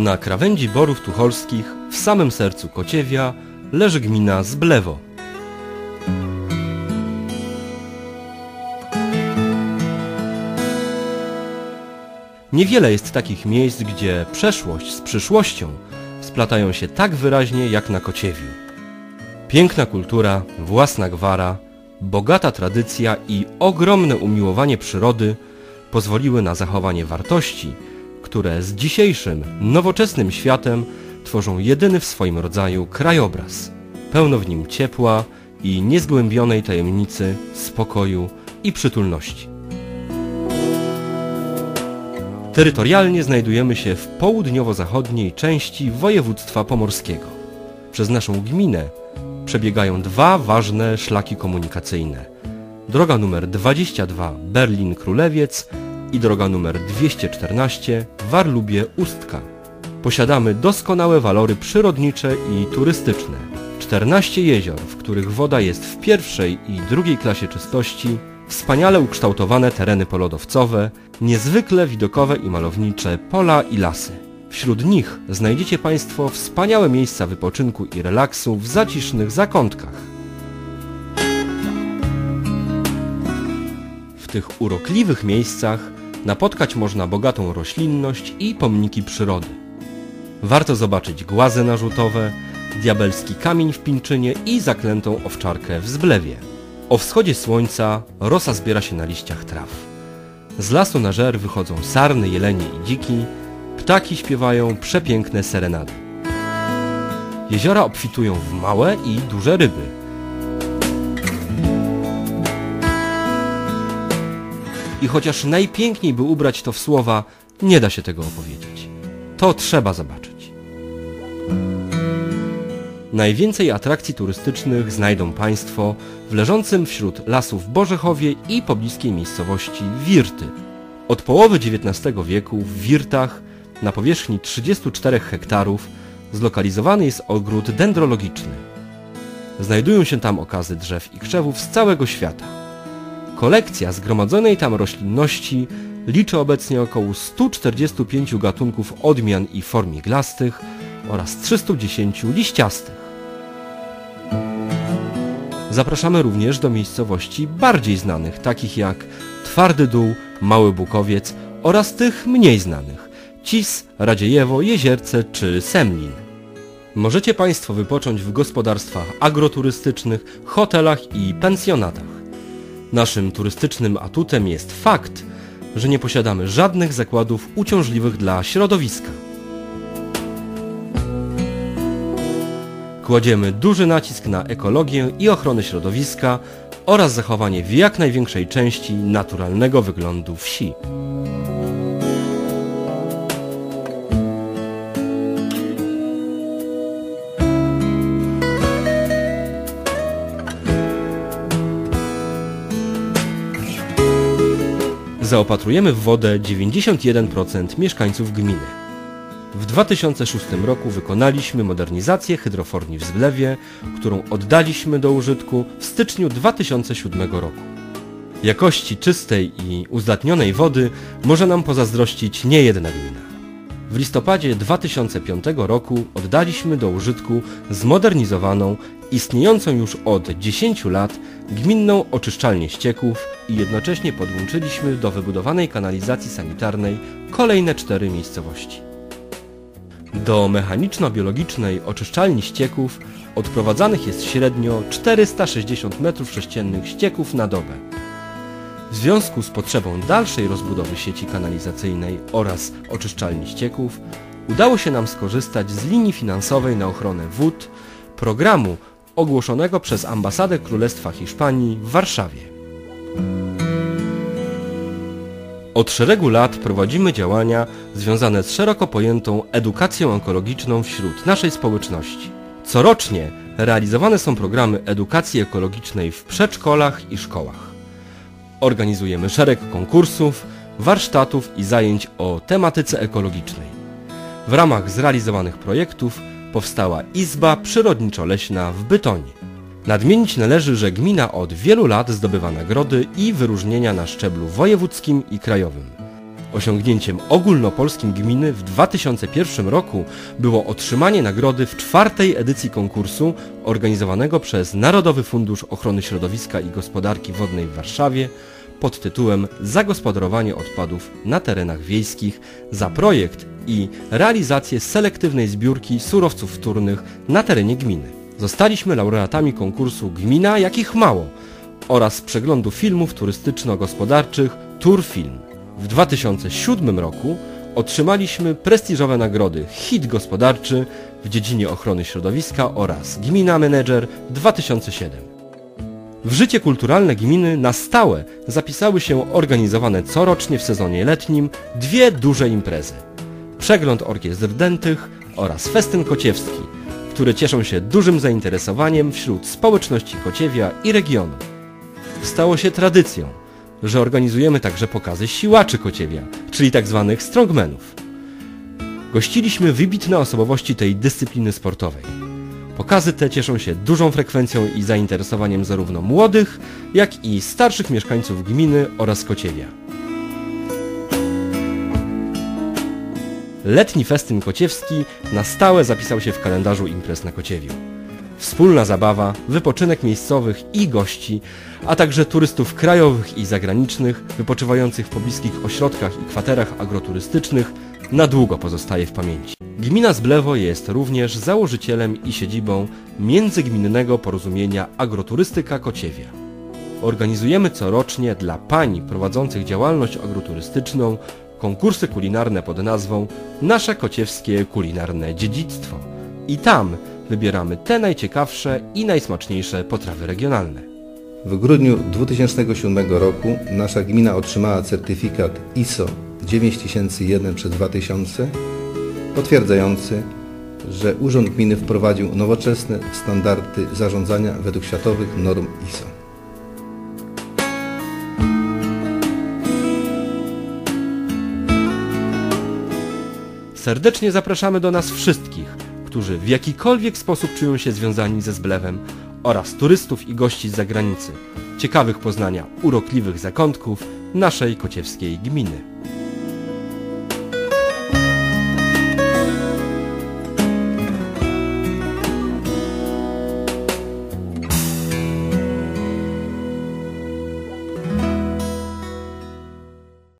Na krawędzi Borów Tucholskich, w samym sercu Kociewia, leży gmina Zblewo. Niewiele jest takich miejsc, gdzie przeszłość z przyszłością splatają się tak wyraźnie jak na Kociewiu. Piękna kultura, własna gwara, bogata tradycja i ogromne umiłowanie przyrody pozwoliły na zachowanie wartości, które z dzisiejszym, nowoczesnym światem tworzą jedyny w swoim rodzaju krajobraz. Pełno w nim ciepła i niezgłębionej tajemnicy, spokoju i przytulności. Terytorialnie znajdujemy się w południowo-zachodniej części województwa pomorskiego. Przez naszą gminę przebiegają dwa ważne szlaki komunikacyjne. Droga numer 22 Berlin-Królewiec i droga numer 214 Warlubie-Ustka. Posiadamy doskonałe walory przyrodnicze i turystyczne. 14 jezior, w których woda jest w pierwszej i drugiej klasie czystości, wspaniale ukształtowane tereny polodowcowe, niezwykle widokowe i malownicze pola i lasy. Wśród nich znajdziecie Państwo wspaniałe miejsca wypoczynku i relaksu w zacisznych zakątkach. W tych urokliwych miejscach napotkać można bogatą roślinność i pomniki przyrody. Warto zobaczyć głazy narzutowe, diabelski kamień w Pińczynie i zaklętą owczarkę w Zblewie. O wschodzie słońca rosa zbiera się na liściach traw. Z lasu na żer wychodzą sarny, jelenie i dziki, ptaki śpiewają przepiękne serenady. Jeziora obfitują w małe i duże ryby. I chociaż najpiękniej by ubrać to w słowa, nie da się tego opowiedzieć. To trzeba zobaczyć. Najwięcej atrakcji turystycznych znajdą Państwo w leżącym wśród lasów Bożechowie i pobliskiej miejscowości Wirty. Od połowy XIX wieku w Wirtach na powierzchni 34 hektarów zlokalizowany jest ogród dendrologiczny. Znajdują się tam okazy drzew i krzewów z całego świata. Kolekcja zgromadzonej tam roślinności liczy obecnie około 145 gatunków odmian i form iglastych oraz 310 liściastych. Zapraszamy również do miejscowości bardziej znanych, takich jak Twardy Dół, Mały Bukowiec oraz tych mniej znanych Cis, Radziejewo, Jezierce czy Semlin. Możecie Państwo wypocząć w gospodarstwach agroturystycznych, hotelach i pensjonatach. Naszym turystycznym atutem jest fakt, że nie posiadamy żadnych zakładów uciążliwych dla środowiska. Kładziemy duży nacisk na ekologię i ochronę środowiska oraz zachowanie w jak największej części naturalnego wyglądu wsi. Zaopatrujemy w wodę 91% mieszkańców gminy. W 2006 roku wykonaliśmy modernizację hydroforni w Zblewie, którą oddaliśmy do użytku w styczniu 2007 roku. Jakości czystej i uzdatnionej wody może nam pozazdrościć niejedna gmina. W listopadzie 2005 roku oddaliśmy do użytku zmodernizowaną, istniejącą już od 10 lat gminną oczyszczalnię ścieków i jednocześnie podłączyliśmy do wybudowanej kanalizacji sanitarnej kolejne cztery miejscowości. Do mechaniczno-biologicznej oczyszczalni ścieków odprowadzanych jest średnio 460 m3 ścieków na dobę. W związku z potrzebą dalszej rozbudowy sieci kanalizacyjnej oraz oczyszczalni ścieków udało się nam skorzystać z linii finansowej na ochronę wód programu ogłoszonego przez Ambasadę Królestwa Hiszpanii w Warszawie. Od szeregu lat prowadzimy działania związane z szeroko pojętą edukacją ekologiczną wśród naszej społeczności. Corocznie realizowane są programy edukacji ekologicznej w przedszkolach i szkołach. Organizujemy szereg konkursów, warsztatów i zajęć o tematyce ekologicznej. W ramach zrealizowanych projektów powstała Izba Przyrodniczo-Leśna w Bytonie. Nadmienić należy, że gmina od wielu lat zdobywa nagrody i wyróżnienia na szczeblu wojewódzkim i krajowym. Osiągnięciem ogólnopolskim gminy w 2001 roku było otrzymanie nagrody w czwartej edycji konkursu organizowanego przez Narodowy Fundusz Ochrony Środowiska i Gospodarki Wodnej w Warszawie pod tytułem Zagospodarowanie odpadów na terenach wiejskich za projekt i realizację selektywnej zbiórki surowców wtórnych na terenie gminy. Zostaliśmy laureatami konkursu Gmina jakich mało oraz przeglądu filmów turystyczno-gospodarczych Turfilm. W 2007 roku otrzymaliśmy prestiżowe nagrody Hit Gospodarczy w dziedzinie ochrony środowiska oraz Gmina Manager 2007. W życie kulturalne gminy na stałe zapisały się organizowane corocznie w sezonie letnim dwie duże imprezy. Przegląd orkiestr dętych oraz festyn kociewski, które cieszą się dużym zainteresowaniem wśród społeczności Kociewia i regionu. Stało się tradycją, że organizujemy także pokazy siłaczy Kociewia, czyli tzw. Tak strongmenów. Gościliśmy wybitne osobowości tej dyscypliny sportowej. Pokazy te cieszą się dużą frekwencją i zainteresowaniem zarówno młodych, jak i starszych mieszkańców gminy oraz Kociewia. Letni festyn kociewski na stałe zapisał się w kalendarzu imprez na Kociewiu. Wspólna zabawa, wypoczynek miejscowych i gości, a także turystów krajowych i zagranicznych wypoczywających w pobliskich ośrodkach i kwaterach agroturystycznych na długo pozostaje w pamięci. Gmina Zblewo jest również założycielem i siedzibą Międzygminnego Porozumienia Agroturystyka Kociewia. Organizujemy corocznie dla pań prowadzących działalność agroturystyczną konkursy kulinarne pod nazwą Nasze Kociewskie Kulinarne Dziedzictwo. I tam wybieramy te najciekawsze i najsmaczniejsze potrawy regionalne. W grudniu 2007 roku nasza gmina otrzymała certyfikat ISO 9001 przez 2000 potwierdzający, że Urząd Gminy wprowadził nowoczesne standardy zarządzania według światowych norm ISO. Serdecznie zapraszamy do nas wszystkich, którzy w jakikolwiek sposób czują się związani ze Zblewem oraz turystów i gości z zagranicy, ciekawych poznania urokliwych zakątków naszej kociewskiej gminy.